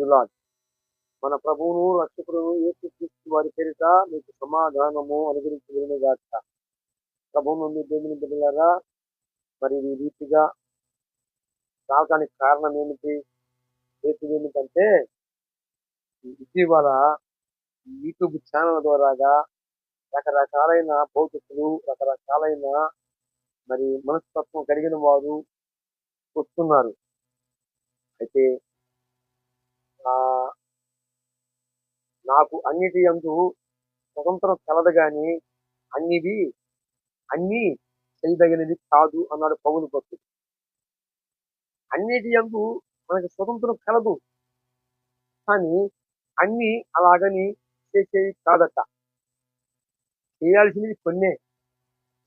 ప్రైజులాడ్ మన ప్రభువును రక్షకుడు యేసుక్రీస్తు వారి పేరిట మీకు సమాధానము అనుగ్రహించబడిన గాక ప్రభు నుండి దేవుని బిడ్డలారా మరి ఈ రీతిగా రావడానికి కారణం ఏమిటి? హేతు ఏమిటంటే ఇటీవల యూట్యూబ్ ఛానల్ ద్వారాగా రకరకాలైన భౌతికులు రకరకాలైన మరి మనస్తత్వం కలిగిన వారు వస్తున్నారు. అయితే నాకు అన్నిటి అందు స్వతంత్రం కలదు గాని అన్నివి అన్ని చేయదగినది కాదు అన్నాడు పౌలు భక్తుడు. అన్నిటి అందు మనకి స్వతంత్రం కలదు. కానీ అన్ని అలాగని చేసేవి కాదట. చేయాల్సినవి కొన్నే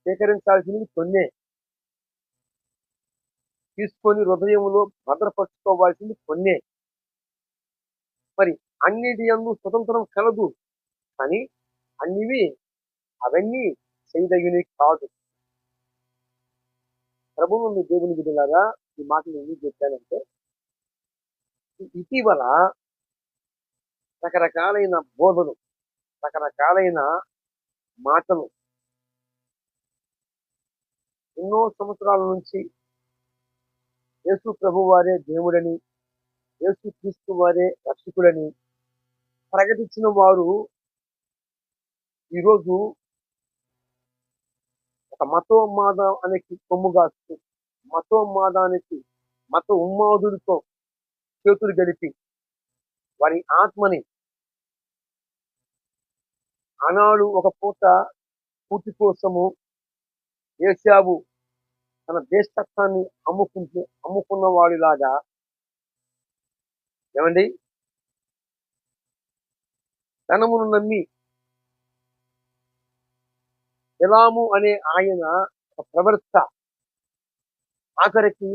సేకరించాల్సినవి కొన్నే. తీసుకొని హృదయంలో భద్రపరుచుకోవాల్సింది కొన్నే. మరి అన్నిటి అందు స్వతంత్రం కలదు. కానీ అన్నివి అవన్నీ చేయదగినవి కాదు. ప్రభువు దేవుని బిడ్డలాగా ఈ మాటలు ఎందుకు చెప్పానంటే ఇటీవల రకరకాలైన బోధలు రకరకాలైన మాటలు ఎన్నో సంవత్సరాల నుంచి యేసు ప్రభు వారే దేవుడని యేసు క్రీస్తు వారే రక్షకుడని ప్రకటించిన వారు ఈరోజు ఒక మతోన్మాదానికి కొమ్ము కాస్తూ మతోన్మాదానికి మత ఉన్మాదులతో చేతులు గడిపి వారి ఆత్మని ఆనాడు ఒక పూట పూర్తి కోసము ఏసావు తన దేశత్వాన్ని అమ్ముకుంటే అమ్ముకున్న వాడిలాగా ఏమండి? ధనమును నమ్మి ఎలాము అనే ఆయన ఒక ప్రవర్త ఆఖరికి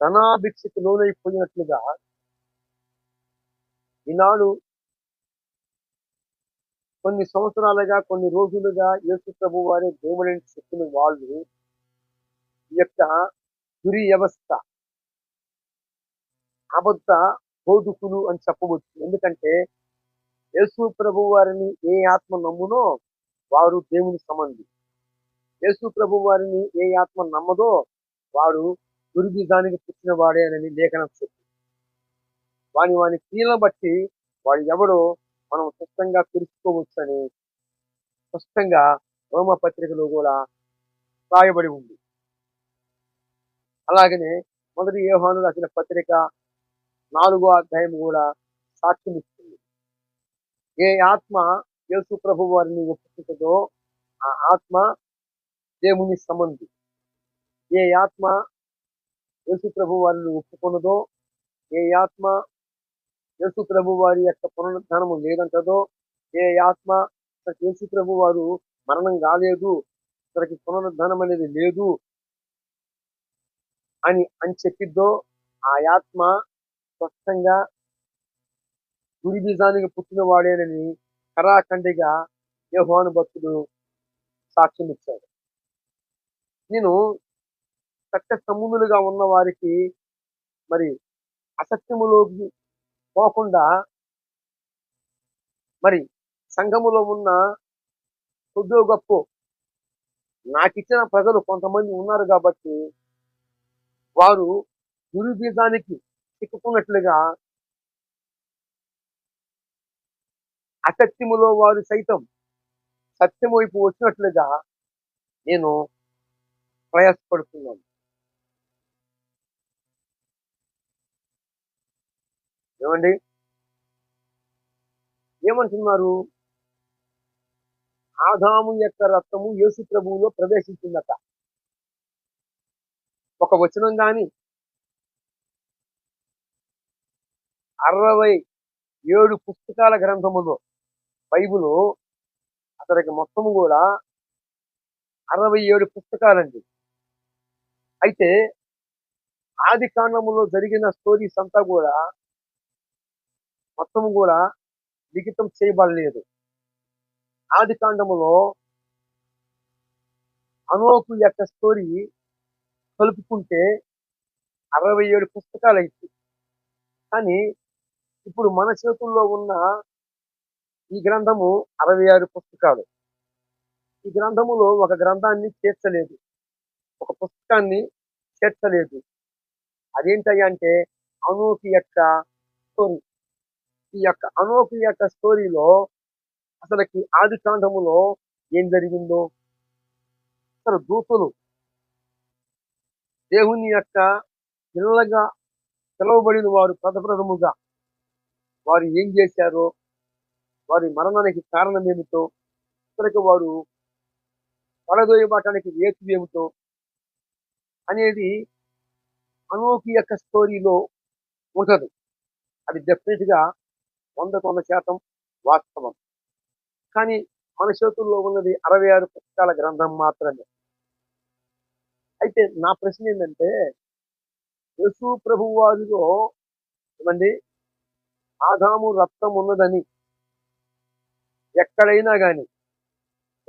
ధనాభిక్షకు లోనైపోయినట్లుగా ఈనాడు కొన్ని సంవత్సరాలుగా కొన్ని రోజులుగా యేసు ప్రభు వారి దేవుడని చెప్పిన వాళ్ళు ఈ యొక్క దురి వ్యవస్థ అబద్ధ బోధకులు అని చెప్పవచ్చు. ఎందుకంటే యేసు ప్రభు వారిని ఏ ఆత్మ నమ్మునో వారు దేవుని సంబంధి యేసు ప్రభు వారిని ఏ ఆత్మ నమ్మదో వాడు దుర్బీజానికి పుట్టిన వాడే అని లేఖనం చెప్పి వాని వాని క్రియలను బట్టి వాడు ఎవడో మనం స్పష్టంగా తెలుసుకోవచ్చని స్పష్టంగా రోమ పత్రికలో కూడా రాయబడి ఉంది. అలాగనే మొదటి యోహాను రాసిన పత్రిక నాలుగో అధ్యాయం కూడా సాక్ష్యం ఇస్తుంది. ఏ ఆత్మ యేసు ప్రభు వారిని ఒప్పుకుంటుందో ఆ ఆత్మ దేవుని సంబంధి ఏ ఆత్మ యేసు ప్రభు వారిని ఒప్పుకున్నదో ఏ ఆత్మ యేసు ప్రభు వారి యొక్క పునరుద్ధానము లేదంటదో ఏ ఆత్మ యేసు ప్రభు వారు మరణం కాలేదు అతనికి పునరుద్ధానం అనేది లేదు అని అని చెప్పిద్దో ఆ ఆత్మ స్పష్టంగా గురి బీజానికి పుట్టిన వాడేనని కరాఖండిగా యోహాను భక్తుడు సాక్ష్యం ఇచ్చాడు. నేను సత్య సమునులుగా ఉన్న వారికి మరి అసత్యములోకి పోకుండా మరి సంఘములో ఉన్న కొద్దో గొప్ప నాకిచ్చిన ప్రజలు కొంతమంది ఉన్నారు కాబట్టి వారు గురు బీజానికి చిక్కుకున్నట్లుగా అసత్యములో వారు సైతం సత్యం వైపు వచ్చినట్లుగా నేను ప్రయాసపడుతున్నాను. ఏమండి? ఏమంటున్నారు? ఆదాము యొక్క రక్తము యేసు ప్రభువులో ప్రవేశించిందట. ఒక వచనం కానీ అరవై ఏడు పుస్తకాల గ్రంథములో బైబుల్ అతనికి మొత్తము కూడా అరవై ఏడు పుస్తకాలండి. అయితే ఆది కాండములో జరిగిన స్టోరీస్ అంతా కూడా మొత్తం కూడా లిఖితం చేయబడలేదు. ఆది కాండములో అనోకు యొక్క స్టోరీ కలుపుకుంటే అరవై ఏడు పుస్తకాలు అయితే కానీ ఇప్పుడు మన చేతుల్లో ఉన్న ఈ గ్రంథము అరవై ఆరు పుస్తకాలు. ఈ గ్రంథములో ఒక గ్రంథాన్ని చేర్చలేదు. ఒక పుస్తకాన్ని చేర్చలేదు. అదేంటయ్యా అంటే అనూకి యొక్క స్టోరీ. ఈ యొక్క అనోకి యొక్క స్టోరీలో అసలుకి ఆది కాండములో ఏం జరిగిందో? అసలు దూతలు దేవుని యొక్క పిల్లలుగా పిలువబడిన వారు ప్రథప్రథముగా వారు ఏం చేశారో వారి మరణానికి కారణం ఏమిటో ఇక్కడికి వారు పడదోయబడటానికి ఏతు ఏమిటో అనేది అనోకి యొక్క స్టోరీలో ఉంటుంది. అది డెఫినెట్గా వందకు వంద శాతం వాస్తవం. కానీ మన చేతుల్లో ఉన్నది అరవై ఆరు పుస్తకాల గ్రంథం మాత్రమే. అయితే నా ప్రశ్న ఏంటంటే యేసు ప్రభు వారిలో ఏమండి? ఆదాము రక్తం ఉన్నదని ఎక్కడైనా కానీ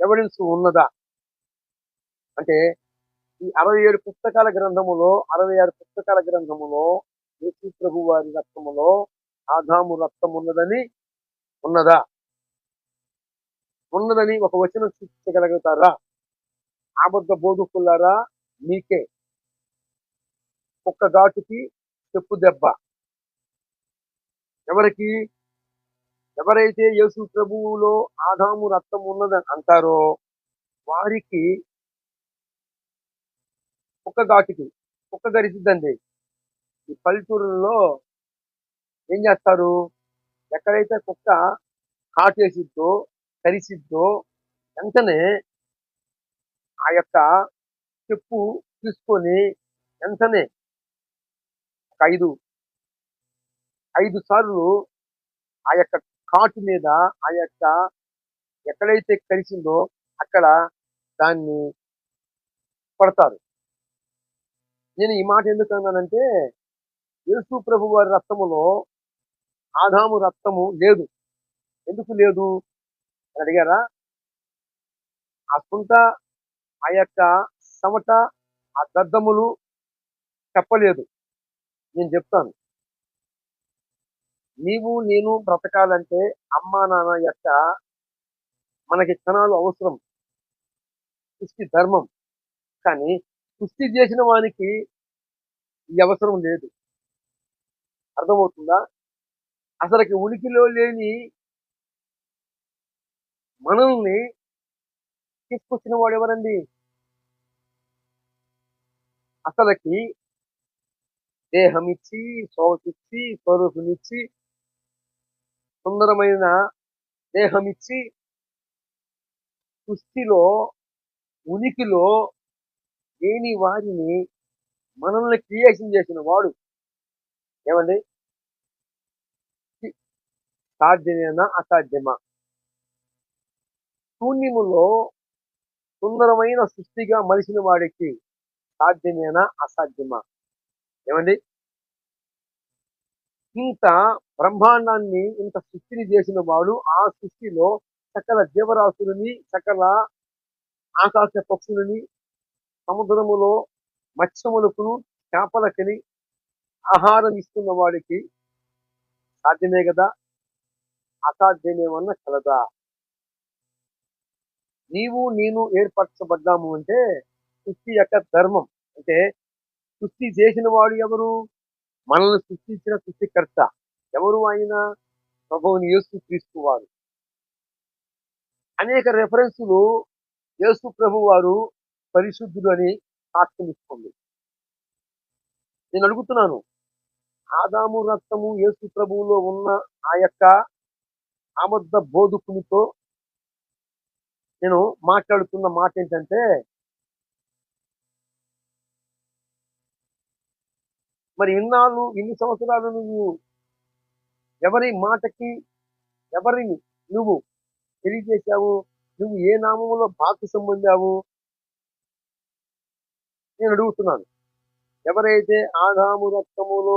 ఎవిడెన్స్ ఉన్నదా? అంటే ఈ అరవై ఏడు పుస్తకాల గ్రంథములో అరవై ఆరు పుస్తకాల గ్రంథములో యేసు ప్రభు వారి రక్తములో ఆదాము రక్తం ఉన్నదని ఉన్నదా? ఉన్నదని ఒక వచనం సూచించగలుగుతారా? ఆబద్ధ బోధకులారా మీకే. ఒక్క ఘాటుకి చెప్పు దెబ్బ. ఎవరికి? ఎవరైతే యేసు ప్రభువులో ఆదాము రక్తం ఉన్నదని అంటారో వారికి కుక్క ఘాటికి కుక్క గరిచిద్దండి ఈ పల్లెటూరులో ఏం చేస్తారు? ఎక్కడైతే కుక్క కాటేసిద్దో కరిసిద్దో వెంటనే ఆ యొక్క చెప్పు తీసుకొని వెంటనే ఒక ఐదు ఐదు సార్లు ఆ యొక్క కాటు మీద ఆ యొక్క ఎక్కడైతే కలిసిందో అక్కడ దాన్ని పడతారు. నేను ఈ మాట ఎందుకు అన్నానంటే యేసు ప్రభు వారి రక్తములో ఆదాము రక్తము లేదు. ఎందుకు లేదు? అని అడిగారా? ఆ సొంత ఆ యొక్క సమట ఆ గద్దములు చెప్పలేదు. నేను చెప్తాను. నీవు నేను బ్రతకాలంటే అమ్మా నాన్న యొక్క మనకి క్షణాలు అవసరం. సృష్టి ధర్మం. కానీ సృష్టి చేసిన వానికి ఈ అవసరం లేదు. అర్థమవుతుందా? అసలుకి ఉనికిలో లేని మనల్ని తీసుకొచ్చిన వాడు ఎవరండి? అసలుకి దేహం ఇచ్చి సోకిచ్చి స్వరూపునిచ్చి సుందరమైన దేహం ఇచ్చి సృష్టిలో ఉనికిలో లేని వారిని మనల్ని క్రియేషన్ చేసిన వాడు. ఏమండి? సాధ్యమేనా అసాధ్యమా? శూన్యములో సుందరమైన సృష్టిగా మలిసిన వాడికి సాధ్యమేనా అసాధ్యమా? ఏమండి? ఇంత బ్రహ్మాండాన్ని ఇంత సృష్టిని చేసిన వాడు ఆ సృష్టిలో సకల జీవరాశులని సకల ఆకాశ పక్షులని సముద్రములో మత్స్యములకు చేపలకని ఆహారం ఇస్తున్న వాడికి సాధ్యమే కదా? అసాధ్యమేమన్నా కలదా నీవు నేను ఏర్పరచబడ్డాము అంటే సృష్టి యొక్క ధర్మం. అంటే సృష్టి చేసిన వాడు ఎవరు? మనల్ని సృష్టించిన సృష్టికర్త. ఎవరు ఆయన ప్రభువుని యేసు క్రీస్తు వారు. అనేక రెఫరెన్సులు యేసు ప్రభు వారు పరిశుద్ధుడు అని సాక్ష్యం ఇస్తుంది. నేను అడుగుతున్నాను ఆదాము రక్తము యేసు ప్రభువులో ఉన్న ఆ యొక్క ఆమద్ద బోధకునితో నేను మాట్లాడుతున్న మాట ఏంటంటే మరి ఇన్నాళ్ళు ఇన్ని సంవత్సరాలు నువ్వు ఎవరి మాటకి ఎవరిని నువ్వు తెలియజేశావు? నువ్వు ఏ నామములో బాకు సంబంధావు నేను అడుగుతున్నాను. ఎవరైతే ఆదాము రక్తములో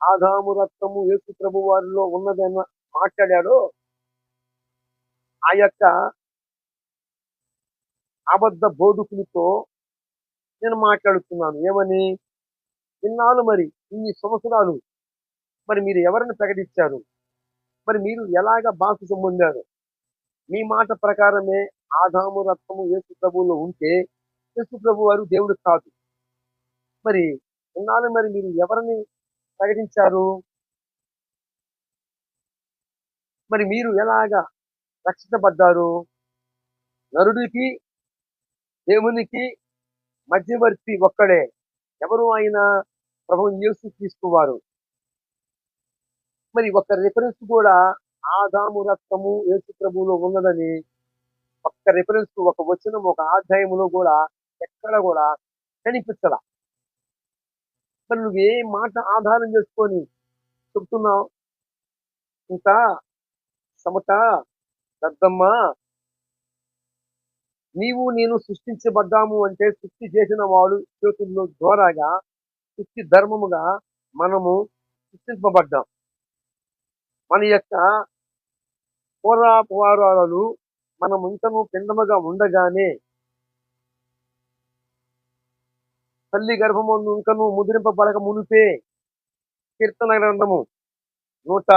ఆదాము రక్తము యేసు ప్రభు వారిలో ఉన్నదన్న మాట్లాడాడో ఆ యొక్క అబద్ధ బోధకునితో నేను మాట్లాడుతున్నాను. ఏమని? ఇన్నాళ్ళు మరి ఇన్ని సంవత్సరాలు మరి మీరు ఎవరిని ప్రకటించారు? మరి మీరు ఎలాగ బాప్తిసం పొందారు? మీ మాట ప్రకారమే ఆదాము రత్నము యేసు ప్రభువులో ఉంటే యేసు ప్రభు వారు దేవుడు కాదు. మరి ఉన్నాను మరి మీరు ఎవరిని ప్రకటించారు? మరి మీరు ఎలాగా రక్షించబడ్డారు? నరుడికి దేవునికి మధ్యవర్తి ఒక్కడే. ఎవరు ఆయన? ప్రభు యేసు తీసుకువారు మరి ఒక రిఫరెన్స్ కూడా ఆదాము రక్తము యేసు ప్రభువులో ఉన్నదని ఒక్క రిఫరెన్స్ ఒక వచనం ఒక అధ్యాయములో కూడా ఎక్కడ కూడా కనిపించల మరి నువ్వు ఏ మాట ఆధారం చేసుకొని చెప్తున్నావు? ఇంకా సమట దద్దమ్మ నీవు నేను సృష్టించబడ్డాము అంటే సృష్టి చేసిన వాడు చేతుల్లో ద్వారాగా సృష్టి ధర్మముగా మనము సృష్టింపబడ్డాం. మన యొక్క పూర్వాపురాలు మనం ఇంకను పిండముగా ఉండగానే తల్లి గర్భమందు ఇంకను ముద్రింపబడక మునిపే కీర్తన గ్రంథము నూట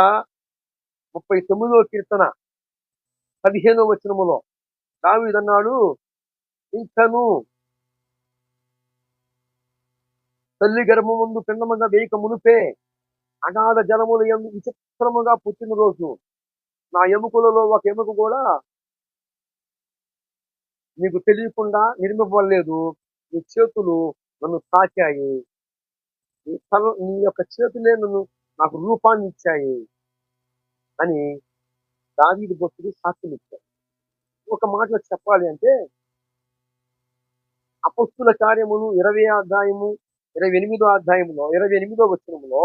ముప్పై తొమ్మిదో కీర్తన పదిహేనో వచనములో. దావీదన్నాడు ఇంకను తల్లి గర్భముందు పిండముగా వేయక మునిపే అనాథ జలముల విచిత్ర విచిత్రముగా పుట్టినరోజు నా ఎముకలలో ఒక ఎముక కూడా నీకు తెలియకుండా నిర్మింపబడలేదు. నీ చేతులు నన్ను తాకాయి. నీ తల నీ యొక్క చేతులే నన్ను నాకు రూపాన్ని ఇచ్చాయి అని దావీది భక్తుడు సాక్ష్యం ఇచ్చాడు. ఒక మాటలో చెప్పాలి అంటే అపస్తుల కార్యములు ఇరవై అధ్యాయము ఇరవై ఎనిమిదో అధ్యాయములో ఇరవై ఎనిమిదో వచనములో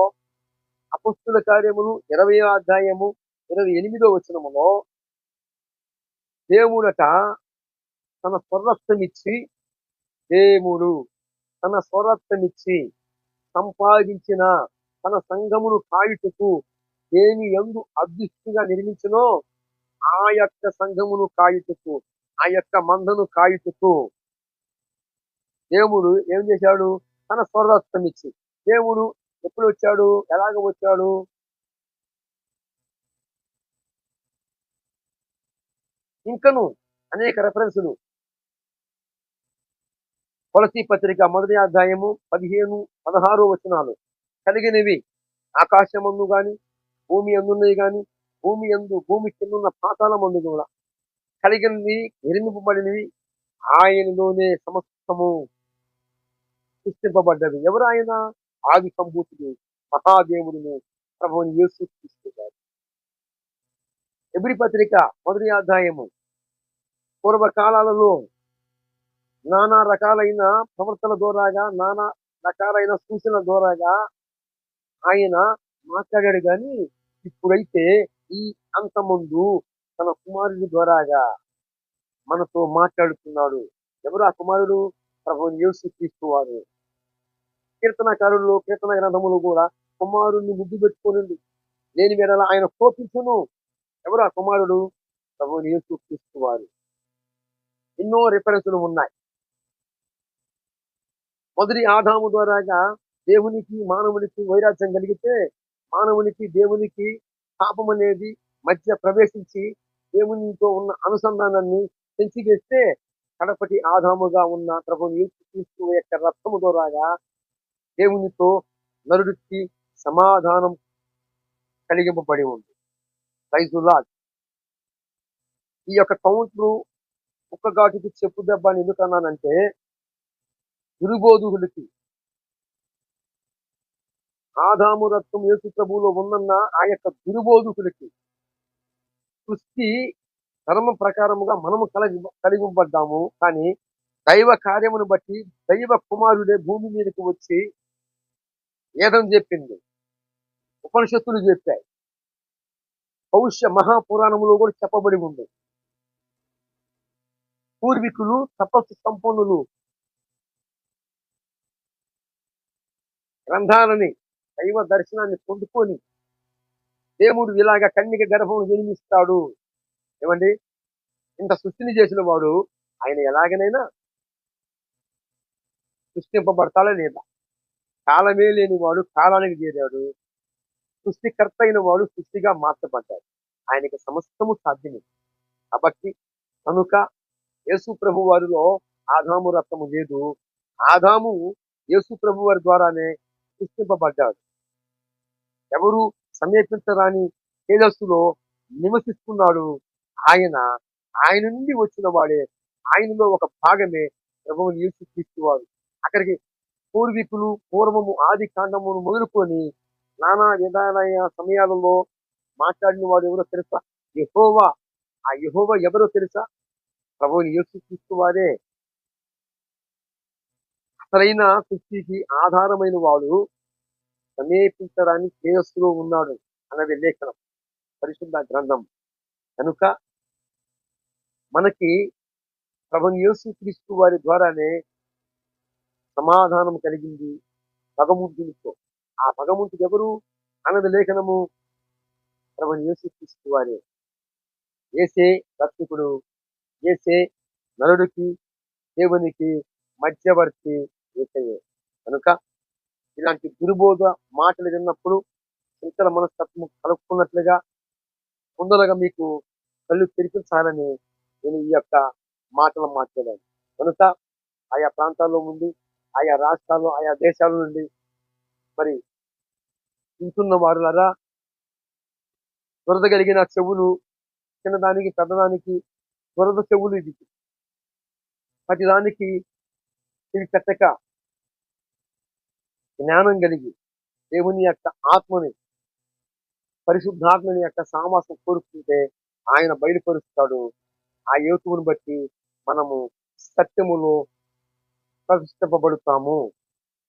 అపస్తుల కార్యములు ఇరవై అధ్యాయము ఇరవై ఎనిమిదో వచనములో దేవుడట తన స్వరత్వమిచ్చి దేవుడు తన స్వరత్వమిచ్చి సంపాదించిన తన సంఘమును కాయుటకు దేని ఎందు అదృష్టిగా నిర్మించినో ఆ యొక్క సంఘమును కాయుటకు ఆ యొక్క మందను కాయుటకు దేవుడు ఏం చేశాడు? తన స్వరత్వం ఇచ్చి దేవుడు ఎప్పుడు వచ్చాడు ఎలాగ వచ్చాడు? ఇంకను అనేక రెఫరెన్సులు తులసి పత్రిక మొదటి అధ్యాయము పదిహేను పదహారు వచనాలు. కలిగినవి ఆకాశమందు గాని భూమి అందున్నవి గాని భూమి ఎందు భూమి కిందున్న పాతాల మందు కూడా. కలిగినవి నిర్మింపబడినవి ఆయనలోనే సమస్తము సృష్టింపబడ్డవి. ఎవరు ఆయన? ఆది సంభూతుడు మహాదేవుడిని ప్రభుని యేసు తీసుకున్నారు పత్రిక మొదటి అధ్యాయము. పూర్వకాలాలలో నానా రకాలైన ప్రవర్తన ద్వారాగా నానా రకాలైన సూచనల ద్వారాగా ఆయన మాట్లాడాడు కానీ ఇప్పుడైతే ఈ అంతముందు తన కుమారుడి ద్వారాగా మనతో మాట్లాడుతున్నాడు. ఎవరు ఆ కుమారుడు? ప్రభుని యేసు తీసుకువారు కీర్తనకారులు కీర్తన గ్రంథములు కూడా కుమారుణ్ణి ముద్దు పెట్టుకోనండి లేని వేళ ఆయన కోపించును. ఎవరు ఆ కుమారుడు? ప్రభుని చూపిస్తువారు తీసుకువారు ఎన్నో రిఫరెన్సులు ఉన్నాయి. మొదటి ఆదాము ద్వారాగా దేవునికి మానవునికి వైరాగ్యం కలిగితే మానవునికి దేవునికి పాపం అనేది మధ్య ప్రవేశించి దేవునితో ఉన్న అనుసంధానాన్ని పెంచివేస్తే కడపటి ఆదాముగా ఉన్న ప్రభుని క్రీస్తు యొక్క రథము ద్వారాగా దేవునితో నరుడికి సమాధానం కలిగింపబడి ఉంది. ఫైజులాజ్ ఈ యొక్క కౌంట్లు ఒక్కగాటికి చెప్పు దెబ్బ అని ఎందుకన్నానంటే అన్నానంటే ఆదాము రక్తం యేసు ప్రభువులో ఉందన్న ఆ యొక్క దురుబోధకులకి సృష్టి ధర్మ ప్రకారముగా మనము కలిగి కలిగింపడ్డాము కానీ దైవ కార్యమును బట్టి దైవ కుమారుడే భూమి మీదకి వచ్చి వేదం చెప్పింది. ఉపనిషత్తులు చెప్పాయి. భవిష్య మహాపురాణములో కూడా చెప్పబడి ఉంది. పూర్వీకులు తపస్సు సంపన్నులు. గ్రంథాలని దైవ దర్శనాన్ని పొందుకొని దేవుడు ఇలాగ కన్నిక గర్భం జన్మిస్తాడు. ఏమండి? ఇంత సృష్టిని చేసిన వాడు ఆయన ఎలాగనైనా సృష్టింపబడతాడా లేదా? కాలమే లేని వాడు కాలానికి చేరాడు. సృష్టికర్త అయిన వాడు సృష్టిగా మార్చబడ్డాడు. ఆయనకి సమస్తము సాధ్యమే. కాబట్టి కనుక యేసు ప్రభు వారిలో ఆదాము రక్తము లేదు. ఆదాము యేసు ప్రభు వారి ద్వారానే సృష్టింపబడ్డాడు. ఎవరు సమీపించరాని తేజస్సులో నివసిస్తున్నాడు. ఆయన ఆయన నుండి వచ్చిన వాడే. ఆయనలో ఒక భాగమే ప్రభువు యేసు క్రీస్తు వారు. అక్కడికి పూర్వీకులు పూర్వము ఆది కాండమును మొదలుకొని నానా విధానమైన సమయాలలో మాట్లాడిన వాడు ఎవరో తెలుసా? యహోవా. ఆ యహోవా ఎవరో తెలుసా? ప్రభువుని యేసు వారే. అసలైన సృష్టికి ఆధారమైన వాడు సమీపించడానికి శ్రేయస్సులో ఉన్నాడు అన్నది లేఖనం పరిశుద్ధ గ్రంథం. కనుక మనకి ప్రభుని యేసు క్రీస్తు వారి ద్వారానే సమాధానం కలిగింది భగవంతునితో ఆ భగవంతుడు ఎవరు? అన్నది లేఖనము ప్రభుని యేసు వారే. ఏసే రక్షకుడు. ఏసే నరుడికి దేవునికి మధ్యవర్తి ఏసయే కనుక ఇలాంటి దుర్బోధ మాటలు విన్నప్పుడు చింతల మనస్తత్వం కలుపుకున్నట్లుగా ముందరగా మీకు కళ్ళు తెరిపించాలని నేను ఈ యొక్క మాటలు మాట్లాడాను. కనుక ఆయా ప్రాంతాల్లో ఉండి ఆయా రాష్ట్రాల్లో ఆయా దేశాల నుండి మరి వింటున్న వారులరా దురద కలిగిన చెవులు చిన్నదానికి పెద్దదానికి దురద చెవులు ఇది. ప్రతిదానికి ఇది పెట్టక జ్ఞానం కలిగి దేవుని యొక్క ఆత్మని పరిశుద్ధాత్మని యొక్క సామాసం కోరుకుంటే ఆయన బయలుపరుస్తాడు. ఆ యోతువుని బట్టి మనము సత్యములో ప్రతిష్ఠింపబడుతాము.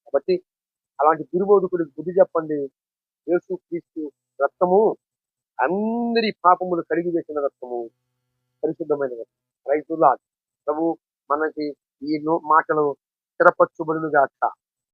కాబట్టి అలాంటి దుర్బోధకుడికి బుద్ధి చెప్పండి. యేసు క్రీస్తు రక్తము అందరి పాపములు కడిగి వేసిన రక్తము. పరిశుద్ధమైన రక్తం. రైతులా ప్రభు మనకి ఈ మాటలు స్థిరపరచబడును గాక